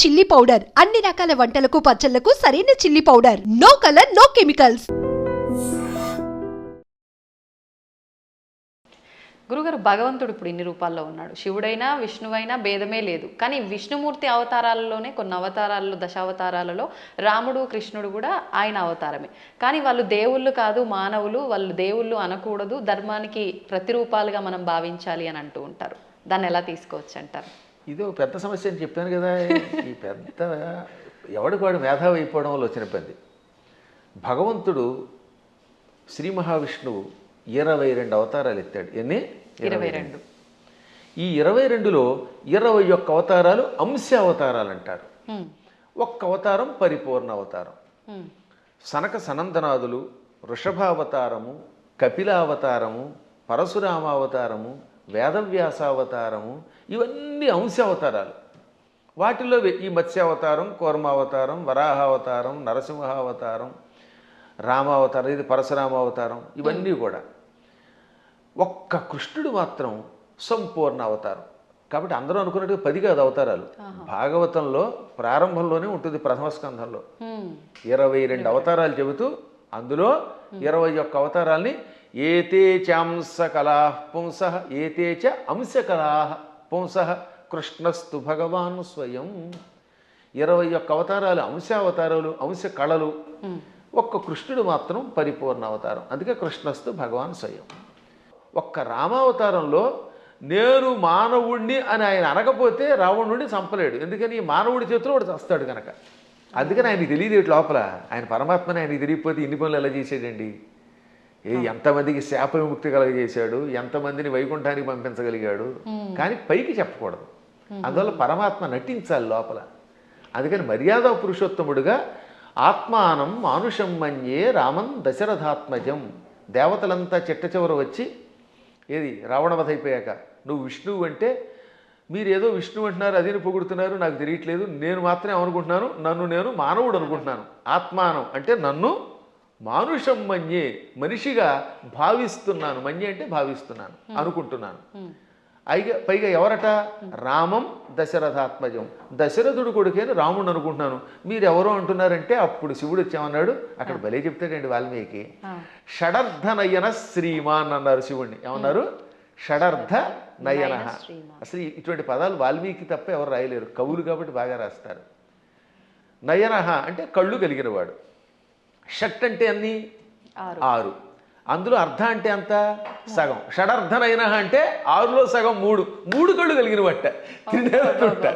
Chilli powder. అన్ని రకాల వంటలకు పచ్చళ్ళకు సరైన chilli powder. No colour no chemicals గురుగారు భగవంతుడు ఇప్పుడు ఇన్ని రూపాల్లో ఉన్నాడు. శివుడైనా విష్ణువైనా భేదమే లేదు. కానీ విష్ణుమూర్తి అవతారాలలోనే కొన్ని అవతారాల్లో దశావతారాలలో రాముడు కృష్ణుడు కూడా ఆయన అవతారమే. కానీ వాళ్ళు దేవుళ్ళు కాదు మానవులు. వాళ్ళు దేవుళ్ళు అనకూడదు. ధర్మానికి ప్రతిరూపాలుగా మనం భావించాలి అని అంటూ ఉంటారు. దాన్ని ఎలా తీసుకోవచ్చు అంటారు? ఇది పెద్ద సమస్య అని చెప్పాను కదా. ఈ పెద్ద ఎవడికి వాడు మేధావి అయిపోవడం వల్ల వచ్చిన ఇబ్బంది. భగవంతుడు శ్రీ మహావిష్ణువు ఇరవై రెండు అవతారాలు ఎత్తాడు. ఎన్ని? ఇరవై రెండు. ఈ ఇరవై రెండులో ఇరవై ఒక్క అవతారాలు అంశ అవతారాలు అంటారు. ఒక్క అవతారం పరిపూర్ణ అవతారం. సనక సనందనాదులు వృషభావతారము కపిలావతారము పరశురామావతారము వేదవ్యాసావతారము ఇవన్నీ అంశావతారాలు. వాటిలో ఈ మత్స్యావతారం కూర్మావతారం వరాహావతారం నరసింహావతారం రామావతారం ఇది పరశురామావతారం ఇవన్నీ కూడా. ఒక్క కృష్ణుడు మాత్రం సంపూర్ణ అవతారం. కాబట్టి అందరూ అనుకున్నట్టుగా పది కాదు అవతారాలు. భాగవతంలో ప్రారంభంలోనే ఉంటుంది ప్రథమ స్కంధంలో. హ్మ్. ఇరవై రెండు అవతారాలు చెబుతూ అందులో ఇరవై ఒక్క అవతారాల్ని ఏతే చాంస కళా పుంస ఏతే చ అంశ కళా పుంస కృష్ణస్తు భగవాన్ స్వయం. ఇరవై ఒక్క అవతారాలు అంశావతారాలు అంశ కళలు. ఒక్క కృష్ణుడు మాత్రం పరిపూర్ణ అవతారం. అందుకే కృష్ణస్తు భగవాన్ స్వయం. ఒక్క రామావతారంలో నేను మానవుణ్ణి అని ఆయన అనకపోతే రావణుడిని చంపలేడు. ఎందుకని? ఈ మానవుడి చేతిలో వాడు చస్తాడు కనుక అందుకని ఆయనకి తెలియదు లోపల. ఆయన పరమాత్మని ఆయనకి తెలియకపోతే ఇన్ని పనులు ఎలా చేసాడండి ఏ ఎంతమందికి శాప విముక్తి కలగజేశాడు ఎంతమందిని వైకుంఠానికి పంపించగలిగాడు కానీ పైకి చెప్పకూడదు. అందువల్ల పరమాత్మ నటించాలి లోపల. అందుకని మర్యాద పురుషోత్తముడుగా ఆత్మానం మానుషం మన్యే రామం దశరథాత్మజం. దేవతలంతా చిట్ట చివర వచ్చి ఏది రావణవధ అయిపోయాక నువ్వు విష్ణువు అంటే మీరు ఏదో విష్ణువు అంటున్నారు అదేని పొగుడుతున్నారు నాకు తెలియట్లేదు నేను మాత్రమే అనుకుంటున్నాను నన్ను నేను మానవుడు అనుకుంటున్నాను. ఆత్మానం అంటే నన్ను మానుషం మన్యే మనిషిగా భావిస్తున్నాను. మన్యే అంటే భావిస్తున్నాను అనుకుంటున్నాను. అయిగా పైగా ఎవరట? రామం దశరథాత్మజం. దశరథుడు కొడుకేని రాముడు అనుకుంటున్నాను. మీరు ఎవరో అంటున్నారంటే అప్పుడు శివుడు వచ్చామన్నాడు. అక్కడ భలే చెప్తాడండి వాల్మీకి. షడర్థ నయన శ్రీమాన్ అన్నారు శివుణ్ణి. ఏమన్నారు? షడర్థ నయన అసలు ఇటువంటి పదాలు వాల్మీకి తప్ప ఎవరు రాయలేరు. కవులు కాబట్టి బాగా రాస్తారు. నయన అంటే కళ్ళు కలిగినవాడు షట్ అంటే అన్ని? ఆరు. అందులో అర్ధ అంటే ఎంత సగం. షడర్ధనైన అంటే ఆరులో సగం మూడు. మూడు కళ్ళు కలిగిన బట్ట త్రినేత్రుడ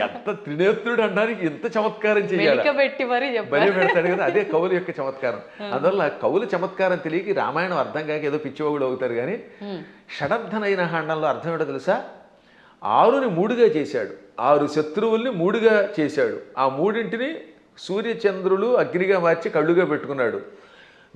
ఎంత త్రినేత్రుడు అనడానికి ఎంత చమత్కారం చేయాలి బలి పెడతాడు కదా అదే కవుల యొక్క చమత్కారం. అందువల్ల కవుల చమత్కారం తెలియక రామాయణం అర్థం కాక ఏదో పిచ్చివాగుడు అవుతారు కానీ షడర్థనైన హండంలో అర్థం ఏంటో తెలుసా? ఆరుని మూడుగా చేశాడు. ఆరు శత్రువుల్ని మూడుగా చేశాడు. ఆ మూడింటిని సూర్యచంద్రులు అగ్నిగా మార్చి కళ్ళుగా పెట్టుకున్నాడు.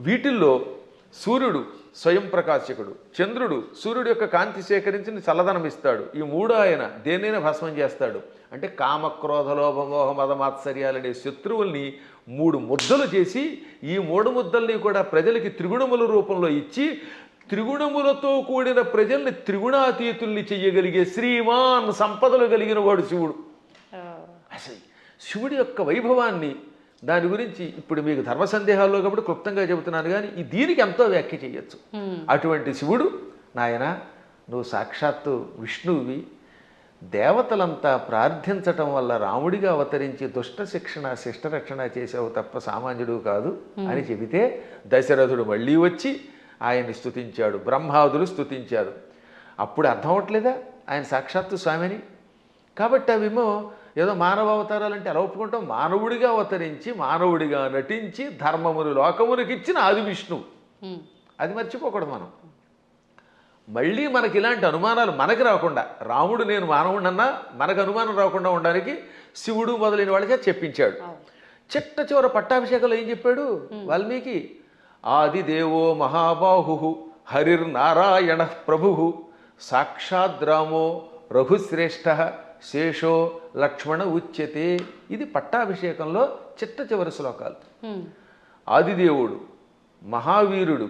వీటిల్లో సూర్యుడు స్వయం ప్రకాశకుడు. చంద్రుడు సూర్యుడు యొక్క కాంతి సేకరించి చల్లదనం ఇస్తాడు. ఈ మూడు ఆయన దేన్నైనా భస్మం చేస్తాడు. అంటే కామక్రోధ లోభమోహ మదమాత్సర్యాలనే శత్రువుల్ని మూడు ముద్దలు చేసి ఈ మూడు ముద్దల్ని కూడా ప్రజలకి త్రిగుణముల రూపంలో ఇచ్చి త్రిగుణములతో కూడిన ప్రజల్ని త్రిగుణాతీతుల్ని చెయ్యగలిగే శ్రీమాన్ సంపదలు కలిగిన వాడు శివుడు. అసలు శివుడి యొక్క వైభవాన్ని దాని గురించి ఇప్పుడు మీకు ధర్మ సందేహాల్లో కాబట్టి క్లుప్తంగా చెబుతున్నాను కానీ ఈ దీనికి ఎంతో వ్యాఖ్య చేయొచ్చు. అటువంటి శివుడు నాయన నువ్వు సాక్షాత్తు విష్ణువువి దేవతలంతా ప్రార్థించటం వల్ల రాముడిగా అవతరించి దుష్ట శిక్షణ శిష్టరక్షణ చేసావు తప్ప సామాన్యుడు కాదు అని చెబితే దశరథుడు మళ్ళీ వచ్చి ఆయన్ని స్తుతించాడు బ్రహ్మాదులు స్తుతించారు. అప్పుడు అర్థం అవట్లేదా ఆయన సాక్షాత్తు స్వామిని. కాబట్టి అవేమో ఏదో మానవ అవతారాలు అంటే ఎలా ఒప్పుకుంటాం. మానవుడిగా అవతరించి మానవుడిగా నటించి ధర్మమును లోకమునికి ఇచ్చిన ఆది విష్ణువు. అది మర్చిపోకూడదు మనం. మళ్ళీ మనకి ఇలాంటి అనుమానాలు మనకి రాకుండా రాముడు నేను మానవుడన్నా మనకు అనుమానం రాకుండా ఉండడానికి శివుడు మొదలైన వాళ్ళకే చెప్పించాడు. చిట్ట చివర పట్టాభిషేకంలో ఏం చెప్పాడు? వాల్మీకి ఆదిదేవో మహాబాహు హరిర్నారాయణ ప్రభు సాక్షాద్ రామో రఘుశ్రేష్ఠ శేషో లక్ష్మణ ఉచ్యతే. ఇది పట్టాభిషేకంలో చిట్ట చివరి శ్లోకాలు. ఆదిదేవుడు మహావీరుడు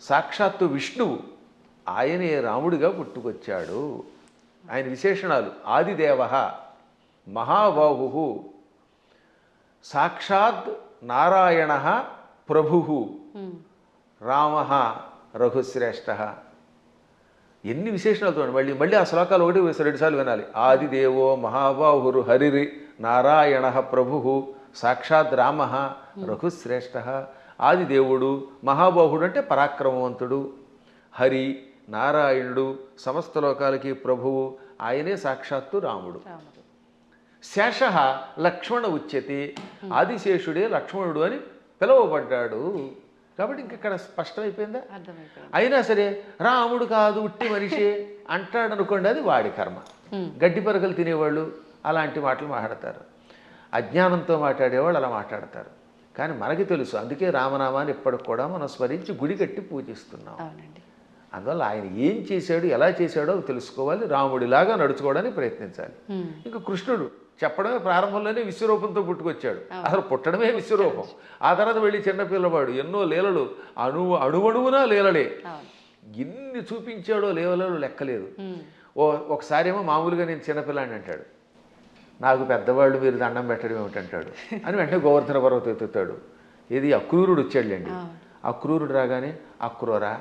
సాక్షాత్తు విష్ణువు ఆయనే రాముడిగా పుట్టుకొచ్చాడు. ఆయన విశేషణాలు. ఆదిదేవ మహాబాహు సాక్షాత్ నారాయణ ప్రభు రామ రఘుశ్రేష్ఠ. ఎన్ని విశేషణాలు మళ్ళీ మళ్ళీ ఆ శ్లోకాలు ఒకటి రెండుసార్లు వినాలి. ఆదిదేవో మహాబాహురు హరిరి నారాయణ ప్రభు సాక్షాత్ రామ రఘుశ్రేష్ఠ ఆదిదేవుడు మహాబాహుడు అంటే పరాక్రమవంతుడు. హరి నారాయణుడు సమస్త లోకాలకి ప్రభువు. ఆయనే సాక్షాత్తు రాముడు రాముడు. శేష లక్ష్మణ ఉచ్యతే. ఆదిశేషుడే లక్ష్మణుడు అని పిలువబడ్డాడు. కాబట్టి ఇంక ఇక్కడ స్పష్టమైపోయిందా? అయినా సరే రాముడు కాదు ఉట్టి మనిషే అంటాడు అనుకోండి అది వాడి కర్మ. గడ్డి పరకలు తినేవాళ్ళు అలాంటి మాటలు మాట్లాడతారు. అజ్ఞానంతో మాట్లాడేవాళ్ళు అలా మాట్లాడతారు. కానీ మనకి తెలుసు అందుకే రామనామాన్ని ఇప్పటికి కూడా మనం స్మరించి గుడి కట్టి పూజిస్తున్నాం. అందువల్ల ఆయన ఏం చేశాడు ఎలా చేశాడో తెలుసుకోవాలి రాముడిలాగా నడుచుకోవడానికి ప్రయత్నించాలి. ఇంకా కృష్ణుడు చెప్పడమే ప్రారంభంలోనే విశ్వరూపంతో పుట్టుకొచ్చాడు. అసలు పుట్టడమే విశ్వరూపం. ఆ తర్వాత వెళ్ళి చిన్న పిల్లవాడు ఎన్నో లీలలు అణు అణువణువునా లీలలే. ఎన్ని చూపించాడో లీలలు లెక్కలేదు. ఓ ఒకసారి ఏమో మామూలుగా నేను చిన్నపిల్లాడిని అంటాడు. నాకు పెద్దవాళ్ళు మీరు దండం పెట్టడం ఏమిటంటాడు. అని వెంటనే గోవర్ధన పర్వతం ఎత్తుతాడు. ఇది అక్రూరుడు వచ్చాడులేండి. అక్రూరుడు రాగానే అక్రూరా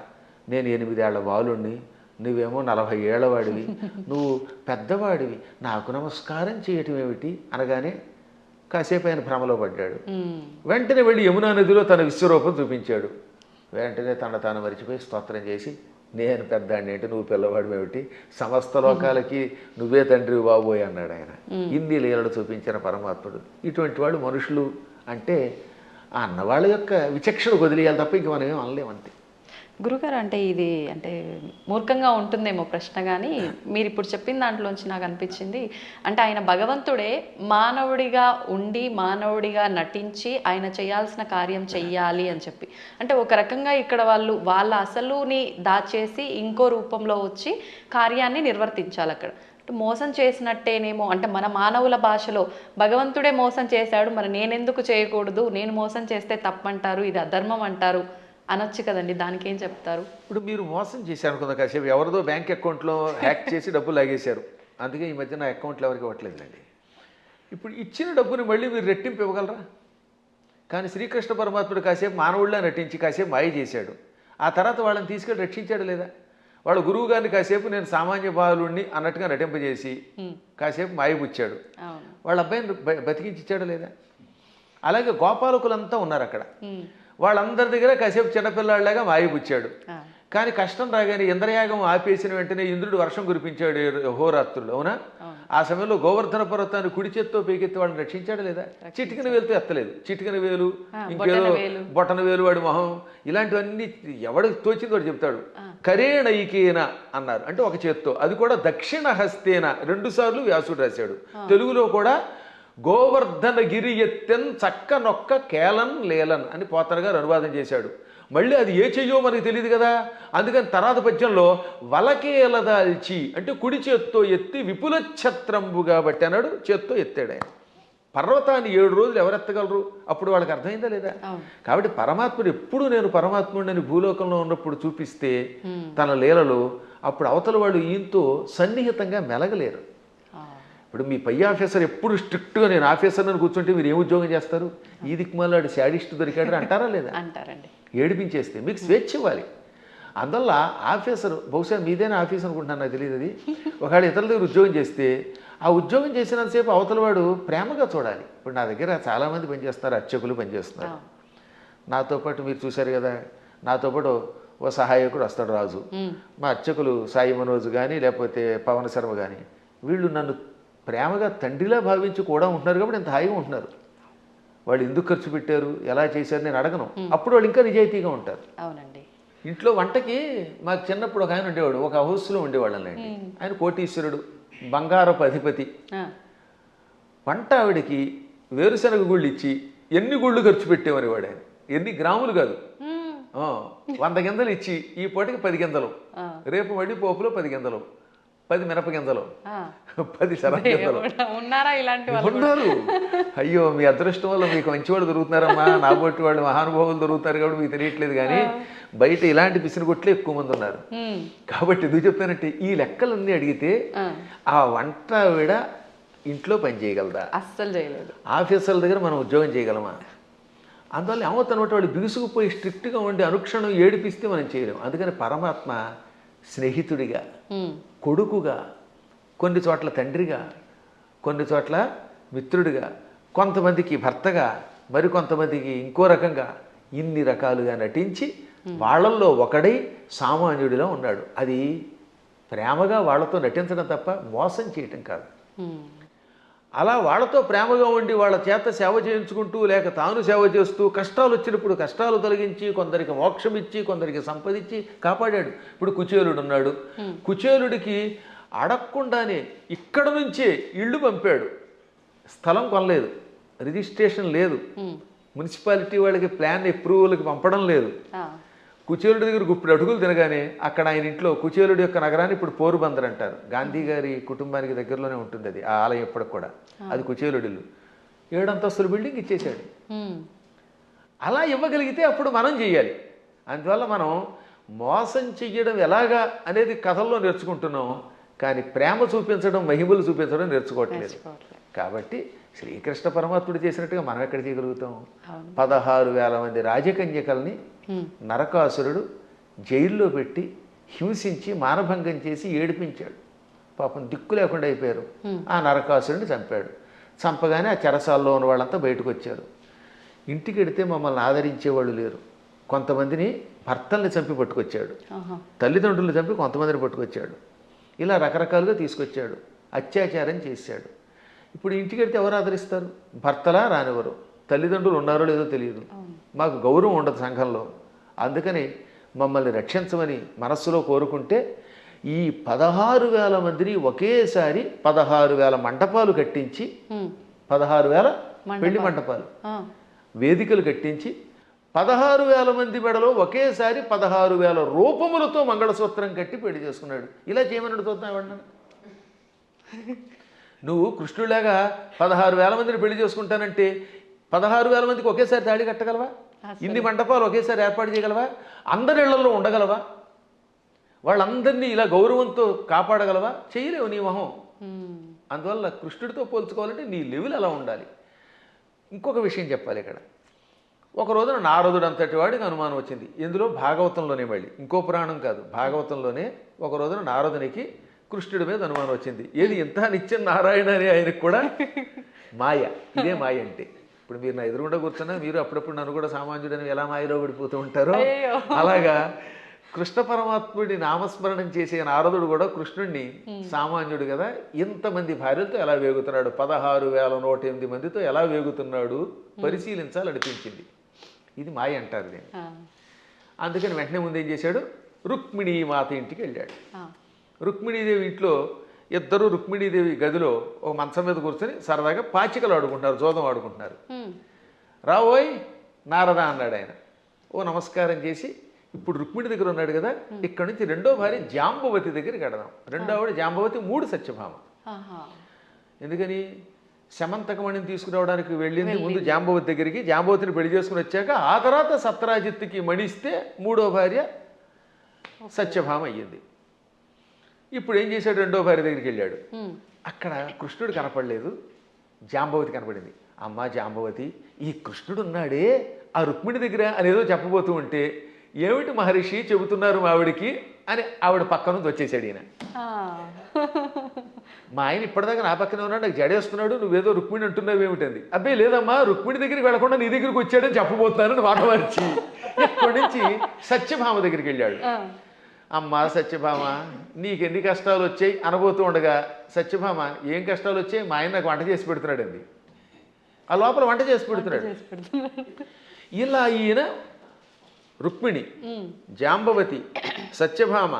నేను ఎనిమిదేళ్ళ బాలుణ్ణి నువ్వేమో నలభై ఏళ్ళవాడివి నువ్వు పెద్దవాడివి నాకు నమస్కారం చేయటం ఏమిటి? అనగానే కాసేపు ఆయన భ్రమలో పడ్డాడు. వెంటనే వెళ్ళి యమునా నదిలో తన విశ్వరూపం చూపించాడు. వెంటనే తన తాను మరిచిపోయి స్తోత్రం చేసి నేను పెద్దాడిని ఏంటి నువ్వు పిల్లవాడు ఏమిటి? సమస్త లోకాలకి నువ్వే తండ్రి బాబోయ్ అన్నాడు ఆయన. ఇన్ని లీలలు చూపించిన పరమాత్ముడు. ఇటువంటి వాళ్ళు మనుషులు అంటే ఆ అన్నవాళ్ళ యొక్క విచక్షణ వదిలేయాలి తప్ప ఇంక మనం ఏం అనలేమంతే గురుగారు అంటే ఇది అంటే మూర్ఖంగా ఉంటుందేమో ప్రశ్న కానీ మీరు ఇప్పుడు చెప్పిన దాంట్లోంచి నాకు అనిపించింది. అంటే ఆయన భగవంతుడే మానవుడిగా ఉండి మానవుడిగా నటించి ఆయన చేయాల్సిన కార్యం చెయ్యాలి అని చెప్పి. అంటే ఒక రకంగా ఇక్కడ వాళ్ళు వాళ్ళ అసలుని దాచేసి ఇంకో రూపంలో వచ్చి కార్యాన్ని నిర్వర్తించాలి అక్కడ. మోసం చేసినట్టేనేమో అంటే మన మానవుల భాషలో భగవంతుడే మోసం చేశాడు మరి నేనెందుకు చేయకూడదు? నేను మోసం చేస్తే తప్పంటారు ఇది అధర్మం అంటారు. అనొచ్చు కదండి దానికి ఏం చెప్తారు? ఇప్పుడు మీరు మోసం చేశారు అనుకుందా కాసేపు ఎవరిదో బ్యాంక్ అకౌంట్లో హ్యాక్ చేసి డబ్బులు లాగేశారు. అందుకే ఈ మధ్య నా అకౌంట్లో ఎవరికి ఇవ్వట్లేదులేండి. ఇప్పుడు ఇచ్చిన డబ్బుని మళ్ళీ మీరు రెట్టింపు ఇవ్వగలరా? కానీ శ్రీకృష్ణ పరమాత్ముడు కాసేపు మానవుడిలా నటించి కాసేపు మాయ చేశాడు. ఆ తర్వాత వాళ్ళని తీసుకెళ్ళి రక్షించాడు లేదా? వాళ్ళ గురువు గారిని కాసేపు నేను సామాన్య బాలుణ్ణి అన్నట్టుగా నటింపజేసి కాసేపు మాయపుచ్చాడు వాళ్ళ అబ్బాయిని బతికించి ఇచ్చాడా లేదా? అలాగే గోపాలకులంతా ఉన్నారు అక్కడ. వాళ్ళందరి దగ్గర కాసేపు చిన్నపిల్లాడిలాగా మాయపుచ్చాడు. కానీ కష్టం రాగానే ఇంద్రయాగం ఆపేసిన వెంటనే ఇంద్రుడు వర్షం కురిపించాడు హోరాత్రుడు అవునా? ఆ సమయంలో గోవర్ధన పర్వతాన్ని కుడి చేత్తో పైకెత్తి వాళ్ళని రక్షించాడు లేదా? చిటికన వేలుతో ఎత్తలేదు. చిటికన వేలు ఇంకేదో బొటన వేలు వాడి మొహం ఇలాంటివన్నీ ఎవడికి తోచింది వాడు చెప్తాడు. కరేణైకేన అన్నారు. అంటే ఒక చేత్తో. అది కూడా దక్షిణ హస్తేన రెండు సార్లు వ్యాసుడు రాశాడు. తెలుగులో కూడా గోవర్ధన గిరి ఎత్తెన్ చక్క నొక్క కేలన్ లేలన్ అని పోతన గారు అనువాదం చేశాడు. మళ్ళీ అది ఏ చెయ్యో మనకి తెలియదు కదా? అందుకని తర్వాత పద్యంలో వలకేలదాల్చి అంటే కుడి చేత్తో ఎత్తి విపుల ఛత్రంబుగా బట్టి అన్నాడు చేత్తో ఎత్తాడు ఆయన. పర్వతాన్ని ఏడు రోజులు ఎవరెత్తగలరు? అప్పుడు వాళ్ళకి అర్థమైందా లేదా. కాబట్టి పరమాత్ముడు ఎప్పుడు నేను పరమాత్ముడిని భూలోకంలో ఉన్నప్పుడు చూపిస్తే తన లీలలో అప్పుడు అవతల వాళ్ళు ఈయంతో సన్నిహితంగా మెలగలేరు. ఇప్పుడు మీ పై ఆఫీసర్ ఎప్పుడు స్ట్రిక్ట్గా నేను ఆఫీసర్ అని కూర్చుంటే మీరు ఏం ఉద్యోగం చేస్తారు? ఈ దిక్మాలాడు శాడిస్ట్ దొరికాడు అంటారా లేదా? అంటారండి. ఏడిపించేస్తే మీకు స్వేచ్ఛ ఇవ్వాలి. అందువల్ల ఆఫీసర్ బహుశా మీదేనా ఆఫీస్ అనుకుంటున్నాను నాకు తెలియదు అది. ఒకవేళ ఇతరుల దగ్గర ఉద్యోగం చేస్తే ఆ ఉద్యోగం చేసినంతసేపు అవతల వాడు ప్రేమగా చూడాలి. ఇప్పుడు నా దగ్గర చాలామంది పనిచేస్తున్నారు అర్చకులు పనిచేస్తున్నారు. నాతో పాటు మీరు చూశారు కదా నాతో పాటు ఓ సహాయకుడు వస్తాడు రాజు. మా అర్చకులు సాయి మనోజ్ కానీ లేకపోతే పవన్ శర్మ కానీ వీళ్ళు నన్ను ప్రేమగా తండ్రిలా భావించి కూడా ఉంటున్నారు కాబట్టి ఇంత హాయిగా ఉంటున్నారు. వాళ్ళు ఎందుకు ఖర్చు పెట్టారు? ఎలా చేశారు? నేను అడగను. అప్పుడు వాళ్ళు ఇంకా నిజాయితీగా ఉంటారు. అవునండి. ఇంట్లో వంటకి మాకు చిన్నప్పుడు ఒక ఆయన ఉండేవాడు. ఒక హౌస్లో ఉండేవాళ్ళండి ఆయన కోటీశ్వరుడు బంగారపు అధిపతి. వంట ఆవిడకి వేరుశనగ గుళ్ళు ఇచ్చి ఎన్ని గుళ్ళు ఖర్చు పెట్టేవనేవాడు ఆయన? ఎన్ని గ్రాములు కాదు. వంద గింజలు ఇచ్చి ఈ పూటకి పది గింజలు. రేపు మళ్ళీ పోపులో పది గింజలు. పది మినప గింజలు ఆ. పది శరగ గింజలు దేవుడా, ఉన్నారా ఇలాంటి ఉన్నారు. అయ్యో మీ అదృష్టం వల్ల మీకు మంచి వాళ్ళు దొరుకుతున్నారమ్మా. నా బొట్టి వాళ్ళు మహానుభావులు దొరుకుతారు కాబట్టి మీకు తెలియట్లేదు కానీ బయట ఇలాంటి పిసినగొట్లే ఎక్కువ మంది ఉన్నారు. కాబట్టి ఎందుకు చెప్తానంటే ఈ లెక్కలన్నీ అడిగితే ఆ. వంట ఆవిడ ఇంట్లో పని చేయగలదా? అస్సలు చేయలేదు. ఆఫీసర్ల దగ్గర మనం ఉద్యోగం చేయగలమా? అందువల్ల ఏమవుతున్నమాట వాళ్ళు బిగుసుకుపోయి స్ట్రిక్ట్గా ఉండి అనుక్షణం ఏడిపిస్తే మనం చేయలేం. అందుకని పరమాత్మ స్నేహితుడిగా కొడుకుగా కొన్ని చోట్ల తండ్రిగా కొన్ని చోట్ల మిత్రుడిగా కొంతమందికి భర్తగా మరికొంతమందికి ఇంకో రకంగా ఇన్ని రకాలుగా నటించి వాళ్ళల్లో ఒకడై సామాన్యుడిలో ఉన్నాడు. అది ప్రేమగా వాళ్ళతో నటించడం తప్ప మోసం చేయటం కాదు. అలా వాళ్ళతో ప్రేమగా ఉండి వాళ్ళ చేత సేవ చేయించుకుంటూ లేక తాను సేవ చేస్తూ కష్టాలు వచ్చినప్పుడు కష్టాలు తొలగించి కొందరికి మోక్షం ఇచ్చి కొందరికి సంపదించి కాపాడాడు. ఇప్పుడు కుచేలుడు ఉన్నాడు. కుచేలుడికి అడగకుండానే ఇక్కడ నుంచే ఇళ్ళు పంపాడు. స్థలం కొనలేదు. రిజిస్ట్రేషన్ లేదు. మున్సిపాలిటీ వాళ్ళకి ప్లాన్ అప్రూవల్కి పంపడం లేదు. కుచేలుడి దగ్గర గుప్పుడు అడుగులు తినగానే అక్కడ ఆయన ఇంట్లో కుచేలుడి యొక్క నగరాన్ని ఇప్పుడు పోరుబందర్ అంటారు. గాంధీ గారి కుటుంబానికి దగ్గరలోనే ఉంటుంది అది ఆ ఆలయం ఎప్పటికి కూడా. అది కుచేలుడి ఇల్లు ఏడంతస్తుల బిల్డింగ్ ఇచ్చేసాడు ఉమ్, అలా ఇవ్వగలిగితే అప్పుడు మనం చెయ్యాలి అందువల్ల మనం మోసం చెయ్యడం ఎలాగా అనేది కథల్లో నేర్చుకుంటున్నాం కానీ ప్రేమ చూపించడం మహిమలు చూపించడం నేర్చుకోవట్లేదు. కాబట్టి శ్రీకృష్ణ పరమాత్ముడు చేసినట్టుగా మనం ఎక్కడ చేయగలుగుతాం. పదహారు వేల మంది రాజకన్యకల్ని నరకాసురుడు జైల్లో పెట్టి హింసించి మానభంగం చేసి ఏడిపించాడు. పాపం దిక్కు లేకుండా అయిపోయారు. ఆ నరకాసురుడిని చంపాడు. చంపగానే ఆ చెరసాల్లో ఉన్న వాళ్ళంతా బయటకు వచ్చారు ఇంటికి వెడితే మమ్మల్ని ఆదరించేవాళ్ళు లేరు. కొంతమందిని భర్తల్ని చంపి పట్టుకొచ్చాడు. తల్లిదండ్రులు చంపి కొంతమందిని పట్టుకొచ్చాడు. ఇలా రకరకాలుగా తీసుకొచ్చాడు. అత్యాచారం చేశాడు. ఇప్పుడు ఇంటికి వెళ్తే ఎవరు ఆదరిస్తారు? భర్తలా రానివ్వరు. తల్లిదండ్రులు ఉన్నారో లేదో తెలియదు. మాకు గౌరవం ఉండదు సంఘంలో. అందుకని మమ్మల్ని రక్షించమని మనస్సులో కోరుకుంటే ఈ పదహారు వేల మందిని ఒకేసారి పదహారు వేల మంటపాలు కట్టించి పదహారు వేల పెళ్ళి మంటపాలు. వేదికలు కట్టించి పదహారు వేల మంది మెడలో ఒకేసారి పదహారు వేల రూపములతో మంగళసూత్రం కట్టి పెళ్ళి చేసుకున్నాడు. ఇలా చేయమని అడుగుతున్నావు? నువ్వు కృష్ణుడిలాగా పదహారు వేల మందిని పెళ్ళి చేసుకుంటానంటే పదహారు వేల మందికి ఒకేసారి తాళి కట్టగలవా? ఇన్ని మంటపాలు ఒకేసారి ఏర్పాటు చేయగలవా? అందరి ఇళ్ళలో ఉండగలవా? వాళ్ళందరినీ ఇలా గౌరవంతో కాపాడగలవా? చేయలేవు నీ మొహం. అందువల్ల కృష్ణుడితో పోల్చుకోవాలంటే నీ లెవెల్ అలా ఉండాలి. ఇంకొక విషయం చెప్పాలి ఇక్కడ. ఒక రోజున నారదుడు అంతటి వాడికి అనుమానం వచ్చింది. ఇందులో భాగవతంలోనే మళ్ళీ. ఇంకో పురాణం కాదు. భాగవతంలోనే ఒక రోజున నారదునికి కృష్ణుడి మీద అనుమానం వచ్చింది. ఏది ఇంత నిత్యం నారాయణ అని ఆయనకు కూడా మాయ. ఇదే మాయ అంటే. ఇప్పుడు మీరు నా ఎదురుగుండా కూర్చున్నా మీరు అప్పుడప్పుడు నన్ను కూడా సామాన్యుడని ఎలా మాయలో పడిపోతూ ఉంటారో. అలాగా కృష్ణ పరమాత్ముడి నామస్మరణం చేసే నారదుడు కూడా కృష్ణుడిని సామాన్యుడు కదా. ఇంతమంది భార్యలతో ఎలా వేగుతున్నాడు? పదహారు వేల నూట ఎనిమిది మందితో ఎలా వేగుతున్నాడు? పరిశీలించాలనిపించింది. ఇది మాయ అంటారు దీన్ని. అందుకని వెంటనే ముందు ఏం చేశాడు? రుక్మిణీ మాత ఇంటికి వెళ్ళాడు. రుక్మిణీదేవి ఇంట్లో ఇద్దరు రుక్మిణీదేవి గదిలో ఒక మంచం మీద కూర్చొని సరదాగా పాచికలు ఆడుకుంటున్నారు జోదం ఆడుకుంటున్నారు. రావోయ్ నారద అన్నాడు ఆయన. ఓ నమస్కారం చేసి ఇప్పుడు రుక్మిణి దగ్గర ఉన్నాడు కదా ఇక్కడ నుంచి రెండో భార్య జాంబవతి దగ్గరికి వెడదాం రెండో ఆవిడ జాంబవతి మూడు సత్యభామ. ఎందుకని? శమంతకమణిని తీసుకురావడానికి వెళ్ళింది ముందు జాంబవతి దగ్గరికి. జాంబవతిని పెళ్ళి చేసుకుని వచ్చాక ఆ తర్వాత సత్రాజిత్తుకి మణిస్తే మూడో భార్య సత్యభామ అయ్యింది. ఇప్పుడు ఏం చేశాడు? రెండో భార్య దగ్గరికి వెళ్ళాడు. అక్కడ కృష్ణుడు కనపడలేదు. జాంబవతి కనపడింది. అమ్మా జాంబవతి ఈ కృష్ణుడు ఉన్నాడే ఆ రుక్మిణి దగ్గర అనేదో చెప్పబోతూ ఉంటే ఏమిటి మహర్షి చెబుతున్నారు ఆవిడికి? అని ఆవిడ పక్క నుంచి వచ్చేసాడు ఈయన. మా ఆయన ఇప్పటిదాకా నా పక్కనే ఉన్నాడు నాకు జడేస్తున్నాడు నువ్వేదో రుక్మిణి అంటున్నావు ఏమిటంది? అబ్బాయి లేదమ్మా రుక్మిణి దగ్గరికి వెళ్ళకుండా నీ దగ్గరికి వచ్చాడని చెప్పబోతున్నానని మాట మార్చి ఇక్కడి నుంచి సత్యభామ దగ్గరికి వెళ్ళాడు. అమ్మా సత్యభామ నీకు ఎన్ని కష్టాలు వచ్చాయి అనబోతూ ఉండగా సత్యభామ ఏం కష్టాలు వచ్చాయి? మా ఆయన నాకు వంట చేసి పెడుతున్నాడు అంది ఆ లోపల వంట చేసి పెడుతున్నాడు. ఇలా ఈయన రుక్మిణి జాంబవతి సత్యభామ.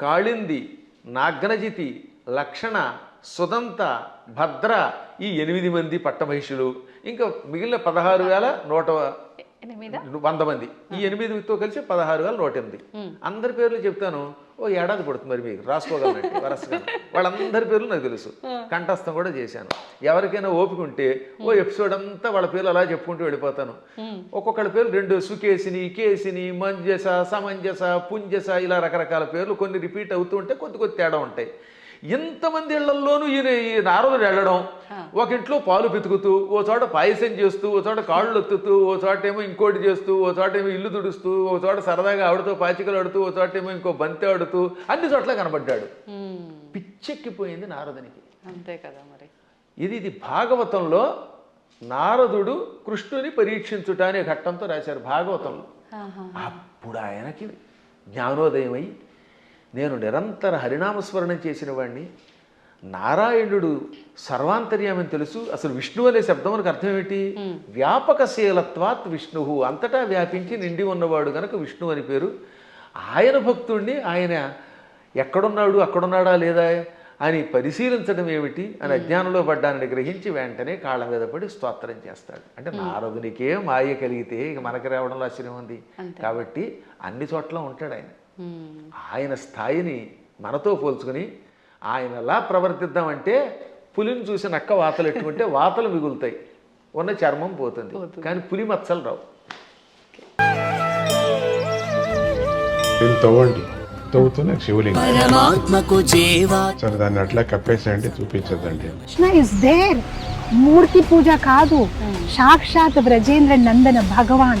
కాళింది నాగ్నజితి లక్షణ సుదంత భద్ర ఈ ఎనిమిది మంది పట్టమహిషులు. ఇంకా మిగిలిన పదహారు వేల నూట వంద మంది. ఈ ఎనిమిదితో కలిసి పదహారు వేల నూట ఎనిమిది. అందరి పేర్లు చెప్తాను. ఓ ఏడాది పడుతుంది మరి మీకు. రాసుకోగలనండి వరసగా. వాళ్ళందరి పేర్లు నాకు తెలుసు. కంఠస్థం కూడా చేశాను. ఎవరికైనా ఓపిక ఉంటే ఓ ఎపిసోడ్ అంతా వాళ్ళ పేర్లు అలా చెప్పుకుంటూ వెళ్ళిపోతాను. ఒక్కొక్కళ్ళ పేర్లు రెండు సుకేసిని కేసిని మంజస సమంజస పుంజస ఇలా రకరకాల పేర్లు కొన్ని రిపీట్ అవుతూ ఉంటే కొద్ది కొద్ది తేడా ఉంటాయి. ఇంతమంది ఇళ్ళల్లోనూ ఈయన ఈ నారదుడు వెళ్ళడం ఒక ఇంట్లో పాలు పితుకుతూ ఓ చోట పాయసం చేస్తూ ఓ చోట కాళ్ళు ఒత్తుతూ ఓ చోట ఏమో ఇంకోటి చేస్తూ ఓ చోట ఏమో ఇల్లు తుడుస్తూ ఓ చోట సరదాగా ఆడుతూ పాచికలు ఆడుతూ ఓ చోట ఏమో ఇంకో బంతి ఆడుతూ అన్ని చోట్ల కనబడ్డాడు. పిచ్చెక్కిపోయింది నారదునికి. అంతే కదా మరి. ఇది ఇది భాగవతంలో నారదుడు కృష్ణుని పరీక్షించుట అనే ఘట్టంతో రాశారు భాగవతంలో. అప్పుడు ఆయనకి జ్ఞానోదయమై నేను నిరంతర హరినామస్మరణం చేసిన వాడిని నారాయణుడు సర్వాంతర్యామని తెలుసు. అసలు విష్ణు అనే శబ్దం మనకు అర్థం ఏంటి వ్యాపకశీలత్వాత్ విష్ణు. అంతటా వ్యాపించి నిండి ఉన్నవాడు గనక విష్ణు అని పేరు. ఆయన భక్తుణ్ణి ఆయన ఎక్కడున్నాడు అక్కడున్నాడా లేదా అని పరిశీలించడం ఏమిటి? అని అజ్ఞానంలో పడ్డానని గ్రహించి వెంటనే కాళ్ళ మీద పడి స్తోత్రం చేస్తాడు. అంటే నారదునికే మాయ కలిగితే ఇక మనకి రావడంలో ఆశ్చర్యం ఉంది. కాబట్టి అన్ని చోట్ల ఉంటాడు ఆయన. ఆయన స్థాయిని మనతో పోల్చుకుని ఆయనలా ప్రవర్తిద్దామంటే పులిని చూసి నక్క వాతలు ఎట్టుకుంటే వాతలు మిగులుతాయి. ఉన్న చర్మం పోతుంది. కానీ పులి మచ్చలు రావు. దీన్ని తవ్వండి. తవ్వుతూనే శివలింగం. పరమాత్మకు జీవా. సరే దాన్ని అట్లా కప్పేసేయండి చూపించదండి కృష్ణ ఇస్ దేర్ మూర్తి పూజ కాదు. సాక్షాత్ బ్రజేంద్ర నందన భగవాన్.